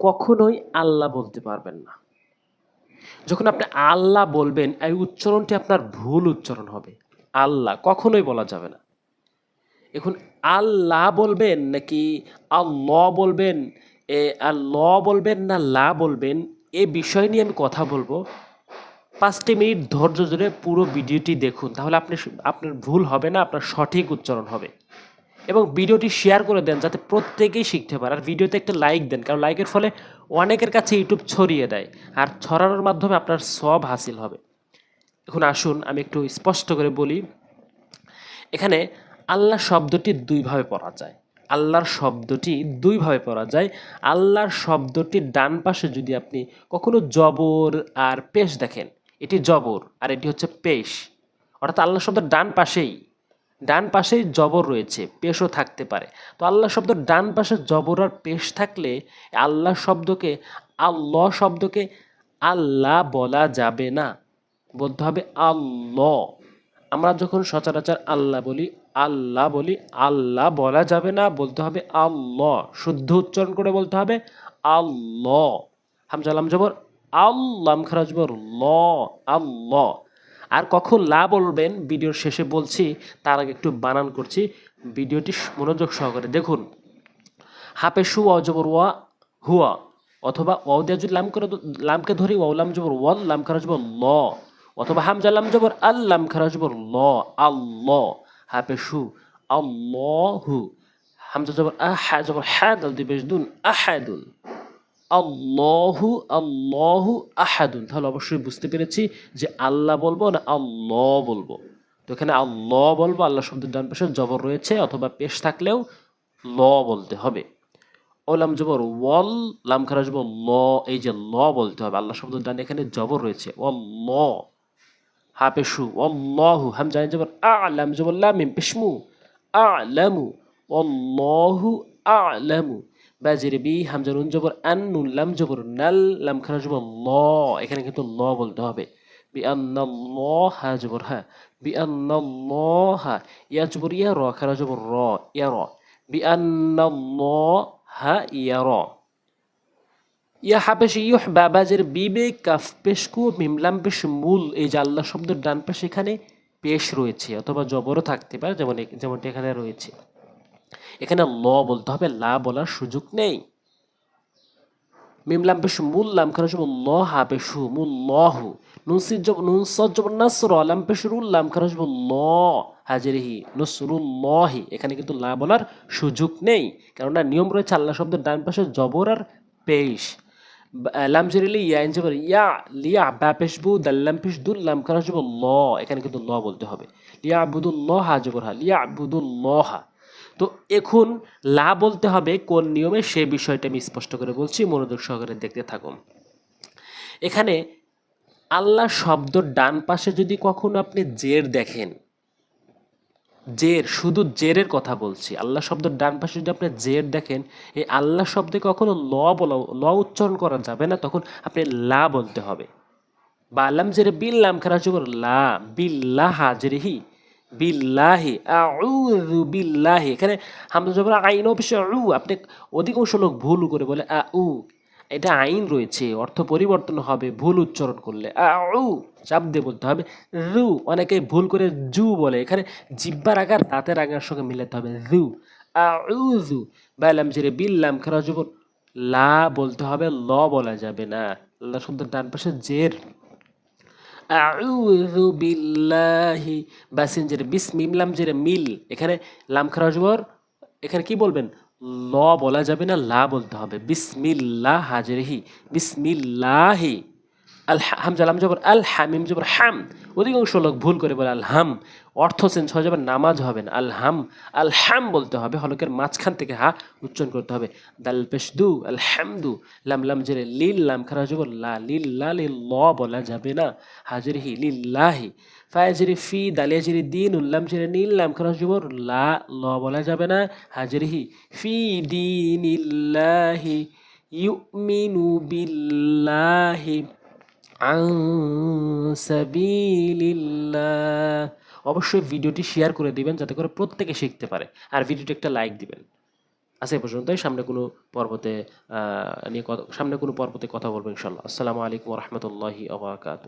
কখনোই আল্লাহ বলতে পারবেন না। যখন আপনি আল্লাহ বলবেন, এই উচ্চারণটি আপনার ভুল উচ্চারণ হবে। আল্লাহ, কখনোই বলা যাবে না। এখন আল্লাহ বলবেন নাকি আল্লাহ বলবেন, এ আল্লাহ বলবেন না লা বলবেন, এ বিষয় নিয়ে আমি কথা বলব। পাঁচটি মিনিট ধৈর্য ধরে পুরো ভিডিওটি দেখুন, তাহলে আপনি আপনার ভুল হবে না, আপনার সঠিক উচ্চারণ হবে। এবং ভিডিওটি শেয়ার করে দেন যাতে প্রত্যেকেই শিখতে পারে। আর ভিডিওতে একটা লাইক দেন, কারণ লাইকের ফলে অনেকের কাছে ইউটিউব ছড়িয়ে দেয়। আর ছড়ানোর মাধ্যমে আপনার সব হাসিল হবে। এখন আসুন, আমি একটু স্পষ্ট করে বলি। এখানে আল্লাহ শব্দটি দুইভাবে পড়া যায়। আল্লাহর শব্দটি দুইভাবে পড়া যায়। আল্লাহর শব্দটির ডান পাশে যদি আপনি কখনো জবর আর পেশ দেখেন, এটি জবর আর এটি হচ্ছে পেশ। অর্থাৎ আল্লাহ শব্দের ডান পাশেই। ডান পাশেই জবর রয়েছে, পেশও থাকতে পারে। তো আল্লাহ শব্দ ডান পাশে জবর আর পেশ থাকলে আল্লাহ শব্দকে আল্লাহ শব্দকে আল্লাহ বলা যাবে না। বলতে হবে আল্লাহ। আমরা যখন সচরাচর আল্লাহ বলি আল্লাহ বলি, আল্লাহ বলা যাবে না, বলতে হবে আল্লাহ। শুদ্ধ উচ্চারণ করে বলতে হবে আল্লাহ। হামজালাম জবর আল্লাম খারাজ জবর, ল, আল্লাহ। আর কখন লা বলবেন, ভিডিওর শেষে বলছি, তার আগে একটু বানান করছি, ভিডিওটি মনোযোগ সহকারে দেখুন। হাপে সু অজবর ওয়া, হুয়া, অথবা ওয়াও দিয়া যদি লাম করে লামকে ধরি, ওয়াও লাম জবর ওয়াল, লাম খারা জবর ল, অথবা হামজা লাম জবর আল, লাম খারা জবর ল, আল্লাহ হাপে সু, আল্লাহু, হামজা জবর আহা জবর হ্যাঁ দিবেশ দুন আহাদুন আল্লাহু আল্লাহু আহাদুন তাহলে অবশ্যই বুঝতে পেরেছি যে আল্লাহ বলব না আল্লাহ বলব। তো এখানে আল্লাহ বলব, আল্লাহ শব্দের ডান পাশে জবর রয়েছে, অথবা পেশ থাকলেও ল বলতে হবে। ওলাম জবর, ওয়াল লাম খারা জবর, ল, এই যে ল বলতে হবে। আল্লাহ শব্দের ডান এখানে জবর রয়েছে ও ল। হাপেশু অল্লাহু হাম জানি জবর, আলাম জবর লামিম পেশমু আলামু অল্লাহু আলামু। বাজির বি হামজা নুন জবর আন নুন লাম জবর, নাল লাম খারা জবর, ল। এখানে কিন্তু ল বলতে হবে। বি আন্নাল্লাহ হা জবর হা বি আন্নাল্লাহ ইয়া জবর, ইয়া র খারা জবর, র, ইয়া র। বি আন্নাল্লাহ হা ইয়া র। ইয়া হাবেশ ইউহ বাবাজের বিবে, কাফ পেশকু মিমলাম পেশ মূল, এই যে আল্লাহ শব্দের ডান পাশে এখানে পেশ রয়েছে, অথবা জবরও থাকতে পারে, যেমন যেমনটি এখানে রয়েছে। এখানে ল বলতে হবে, লা বলার সুযোগ নেই। মিম লাম পেশ মূল লাম খানা সব ল হা পেশু মূল নুন সি জব নাসর লাম ল হাজিরিহি এখানে কিন্তু লা বলার সুযোগ নেই, কেননা নিয়ম রয়েছে আল্লাহ শব্দের ডান পাশে জবর আর পেশ। লাম ইয়া ইন জবর ইয়া, লিয়া বা দাল্লাম পেশ দুল লাম খানা ল। এখানে কিন্তু ল বলতে হবে। লিয়া আবুদুল্লাহ হা জবর হা, লিয়া আবুদুল্লাহ তো এখন লা বলতে হবে কোন নিয়মে সে বিষয়টা আমি স্পষ্ট করে বলছি, মনোযোগ সহকারে দেখতে থাকুন। এখানে আল্লাহ শব্দ ডান পাশে যদি কখনো আপনি জের দেখেন, জের, শুধু জেরের কথা বলছি, আল্লাহ শব্দ ডান পাশে যদি আপনি জের দেখেন, এই আল্লাহ শব্দে কখনো ল বলা, ল উচ্চারণ করা যাবে না, তখন আপনি লা বলতে হবে। বা আল্লাম জেরে বিল্লাম খারা লা বিল্লাহ হাজরিহি বিল্লাহি, আউযু বিল্লাহি। এখানে হামজা জবর আইন অফিসে আউ, আপনি অধিকাংশ লোক ভুল করে বলে আ উ এটা আইন রয়েছে, অর্থ পরিবর্তন হবে, ভুল উচ্চারণ করলে। আউ চাপ দিয়ে বলতে হবে। রু অনেকে ভুল করে জু বলে। এখানে জিব্বার আকার দাঁতের আকার সঙ্গে মিলাতে হবে। রু আউযু। বাইলাম জেরে বিল্লাম খারা লা বলতে হবে, ল বলা যাবে না। আল্লাহ শব্দের ডান পাশে জের। আউযু বিল্লাহি বাসিন জেরে বিস জেরে মিল এখানে লাম খারাজ এখানে কি বলবেন ল বলা যাবে না লা বলতে হবে বিসমিল্লাহ হাজরিহি বিসমিল্লাহি আল হামজা লাম জবর আল হামিম জবর হাম, অধিকাংশ লোক ভুল করে বলে আল হাম অর্থ চেঞ্জ হয়ে যাবে, নামাজ হবে না। আল হাম আল হাম বলতে হবে, হলকের মাঝখান থেকে হা উচ্চারণ করতে হবে। দাল পেশদু আল হামদু লাম লাম জেরে লিল, লাম খারা জবর লা লিল লা লিল ল বলা যাবে না। হাজরিহি লিল্লাহি, ফায়াজরি ফি দালিয়াজরি দিন, উল্লাম জেরে নীল, লাম খারা লা, ল বলা যাবে না। হাজরিহি ফি দিনিল্লাহি, ইউমিনু বিল্লাহি। আন সাবিলিল্লাহ। অবশ্যই ভিডিওটি শেয়ার করে দিবেন যাতে করে প্রত্যেকে শিখতে পারে। আর ভিডিওটি একটা লাইক দিবেন। আচ্ছা এই পর্যন্তই। সামনে কোনো পর্বতে নিয়ে সামনে কোনো পর্বতে কথা বলব ইনশাল্লাহ আসসালামু আলাইকুম রহমতুল্লাহি আবরাকাত